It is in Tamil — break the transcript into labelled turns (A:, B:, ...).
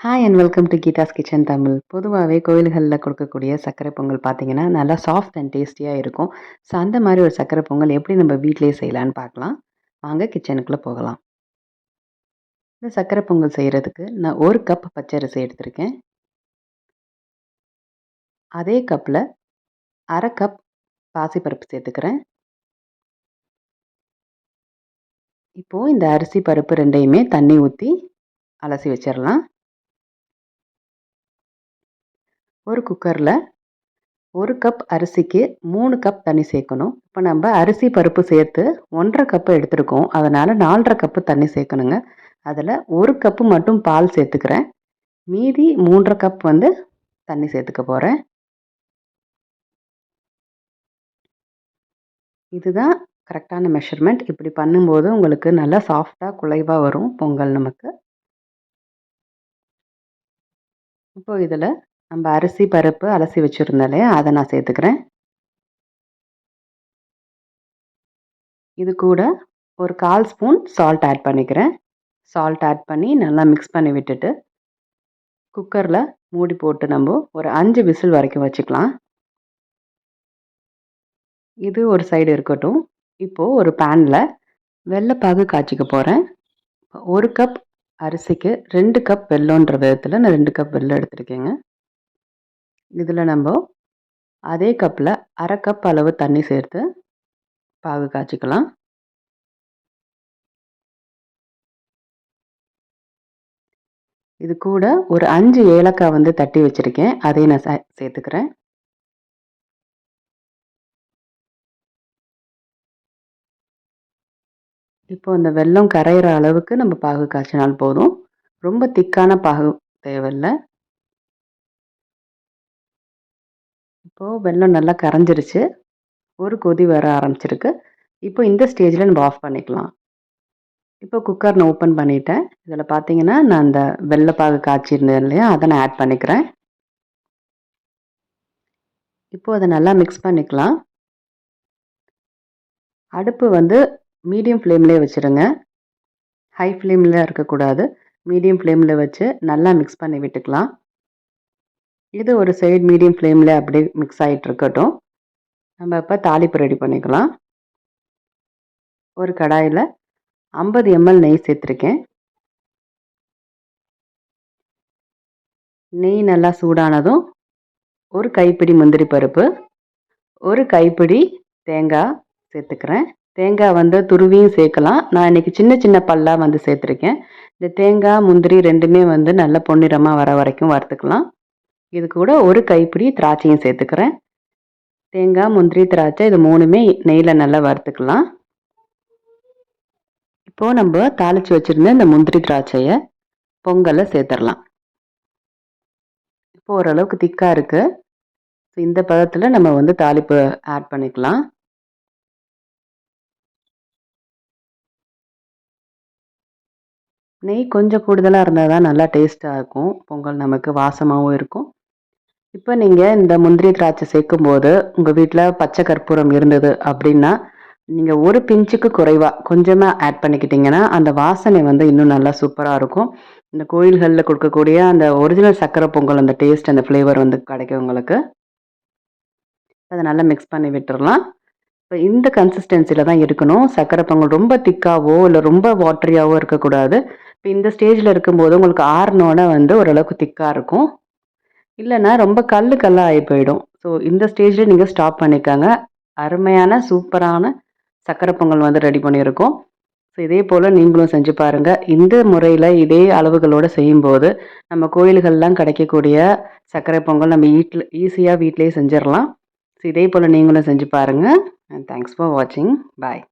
A: Hi and welcome to Geetha's kitchen Tamil பொதுவாகவே கோயில்களில் கொடுக்கக்கூடிய சர்க்கரை பொங்கல் பார்த்தீங்கன்னா நல்லா சாஃப்ட் அண்ட் டேஸ்டியாக இருக்கும். ஸோ அந்த மாதிரி ஒரு சர்க்கரை பொங்கல் எப்படி நம்ம வீட்டிலே செய்யலான்னு பார்க்கலாம் வாங்க கிச்சனுக்குள்ளே போகலாம். இந்த சர்க்கரை பொங்கல் செய்கிறதுக்கு நான் ஒரு கப் பச்சரிசி எடுத்திருக்கேன். அதே கப்பில் அரை கப் பாசிப்பருப்பு சேர்த்துக்கிறேன். இப்போது இந்த அரிசி பருப்பு ரெண்டையுமே தண்ணி ஊற்றி அலசி வச்சிடலாம் ஒரு குக்கரில் ஒரு கப் அரிசிக்கு மூணு கப் தண்ணி சேர்க்கணும். இப்போ நம்ம அரிசி பருப்பு சேர்த்து ஒன்றரை கப்பு எடுத்துருக்கோம். அதனால் நாலரை கப்பு தண்ணி சேர்க்கணுங்க. அதில் ஒரு கப்பு மட்டும் பால் சேர்த்துக்கிறேன். மீதி மூன்றரை கப் வந்து தண்ணி சேர்த்துக்க போகிறேன் இதுதான் கரெக்டான மெஷர்மெண்ட் இப்படி பண்ணும்போது உங்களுக்கு நல்லா சாஃப்டாக குலைவாக வரும் பொங்கல் நமக்கு. இப்போ இதில் நம்ம அரிசி பருப்பு அலசி வச்சுருந்தாலே அதை நான் சேர்த்துக்கிறேன். இது கூட ஒரு கால் ஸ்பூன் சால்ட் ஆட் பண்ணிக்கிறேன். சால்ட் ஆட் பண்ணி நல்லா மிக்ஸ் பண்ணி விட்டுட்டு குக்கரில் மூடி போட்டு நம்ம ஒரு அஞ்சு விசில் வரைக்கும் வச்சுக்கலாம். இது ஒரு சைடு இருக்கட்டும். இப்போது ஒரு பேனில் வெள்ளைப்பாகு காய்ச்சிக்க போகிறேன் ஒரு கப் அரிசிக்கு ரெண்டு கப் வெள்ளோன்ற விதத்தில் நான் ரெண்டு கப் வெள்ளம் எடுத்துருக்கேங்க. இதில் நம்ம அதே கப்பில் அரை கப் அளவு தண்ணி சேர்த்து பாகு காய்ச்சிக்கலாம். இது கூட ஒரு அஞ்சு ஏலக்காய் வந்து தட்டி வச்சுருக்கேன். அதையும் நான் சேர்த்துக்கிறேன். இப்போ இந்த வெள்ளம் கரையிற அளவுக்கு நம்ம பாகு காய்ச்சினால் போதும். ரொம்ப திக்கான பாகு தேவையில்லை. இப்போது வெல்லம் நல்லா கரைஞ்சிருச்சு. ஒரு கொதி வர ஆரம்பிச்சிருக்கு. இப்போ இந்த ஸ்டேஜில் நம்ம ஆஃப் பண்ணிக்கலாம். இப்போ குக்கர் நான் ஓப்பன் பண்ணிட்டேன். இதில் பார்த்தீங்கன்னா நான் அந்த வெள்ளைப்பாகு காய்ச்சிருந்தேன் இல்லையா அதை நான் ஆட் பண்ணிக்கிறேன். இப்போது அதை நல்லா மிக்ஸ் பண்ணிக்கலாம். அடுப்பு வந்து மீடியம் ஃப்ளேம்லேயே வச்சுருங்க. ஹை ஃப்ளேமில் இருக்கக்கூடாது. மீடியம் ஃப்ளேமில் வச்சு நல்லா மிக்ஸ் பண்ணி விட்டுக்கலாம். இது ஒரு சைடு மீடியம் ஃப்ளேமில் அப்படியே மிக்ஸ் ஆகிட்டு இருக்கட்டும். நம்ம இப்போ தாளிப்பு ரெடி பண்ணிக்கலாம். ஒரு கடாயில் ஐம்பது எம்எல் நெய் சேர்த்துருக்கேன். நெய் நல்லா சூடானதும் ஒரு கைப்பிடி முந்திரி பருப்பு ஒரு கைப்பிடி தேங்காய் சேர்த்துக்கிறேன். தேங்காய் வந்து துருவியும் சேர்க்கலாம். நான் இன்றைக்கி சின்ன சின்ன பல்லாக வந்து சேர்த்துருக்கேன். இந்த தேங்காய் முந்திரி ரெண்டுமே வந்து நல்ல பொன்னிறமாக வர வரைக்கும் வறுத்துக்கலாம். இது கூட ஒரு கைப்பிடி திராட்சையும் சேர்த்துக்கிறேன். தேங்காய் முந்திரி திராட்சை இது மூணுமே நெய்யில் நல்லா வறுத்துக்கலாம். இப்போது நம்ம தாளித்து வச்சுருந்த இந்த முந்திரி திராட்சையை பொங்கலில் சேர்த்துடலாம். இப்போ ஓரளவுக்கு திக்காக இருக்குது இந்த பதத்தில் நம்ம வந்து தாளிப்பு ஆட் பண்ணிக்கலாம். நெய் கொஞ்சம் கூடுதலாக இருந்தால் தான் நல்லா டேஸ்ட்டாக இருக்கும். பொங்கல் நமக்கு வாசமாகவும் இருக்கும். இப்போ நீங்கள் இந்த முந்திரி திராட்சை சேர்க்கும் போது உங்கள் வீட்டில் பச்சை கற்பூரம் இருந்தது அப்படின்னா நீங்கள் ஒரு பிஞ்சுக்கு குறைவாக கொஞ்சமாக ஆட் பண்ணிக்கிட்டிங்கன்னா அந்த வாசனை வந்து இன்னும் நல்லா சூப்பராக இருக்கும். இந்த கோயில்களில் கொடுக்கக்கூடிய அந்த ஒரிஜினல் சக்கரை பொங்கல் அந்த டேஸ்ட் அந்த ஃப்ளேவர் வந்து கிடைக்கும் உங்களுக்கு. அதை நல்லா மிக்ஸ் பண்ணி விட்டுடலாம் இப்போ இந்த கன்சிஸ்டன்சியில் தான் இருக்கணும். சக்கரை பொங்கல் ரொம்ப திக்காவோ இல்லை ரொம்ப வாட்டரியாவோ இருக்கக்கூடாது. இப்போ இந்த ஸ்டேஜில் இருக்கும்போது உங்களுக்கு ஆறுனோட வந்து ஓரளவுக்கு திக்காக இருக்கும். இல்லைன்னா ரொம்ப கல் கல்லாக ஆகி போயிடும். ஸோ இந்த ஸ்டேஜில் நீங்கள் ஸ்டாப் பண்ணிக்காங்க. அருமையான சூப்பரான சக்கரை பொங்கல் வந்து ரெடி பண்ணியிருக்கோம். ஸோ இதே போல் நீங்களும் செஞ்சு பாருங்கள் இந்த முறையில் இதே அளவுகளோடு செய்யும்போது நம்ம கோயில்கள்லாம் கிடைக்கக்கூடிய சர்க்கரை பொங்கல் நம்ம வீட்டில் ஈஸியாக வீட்டிலேயே செஞ்சிடலாம். ஸோ இதே போல் நீங்களும் செஞ்சு பாருங்கள் அண்ட் தேங்க்ஸ் ஃபார் வாட்சிங் பாய்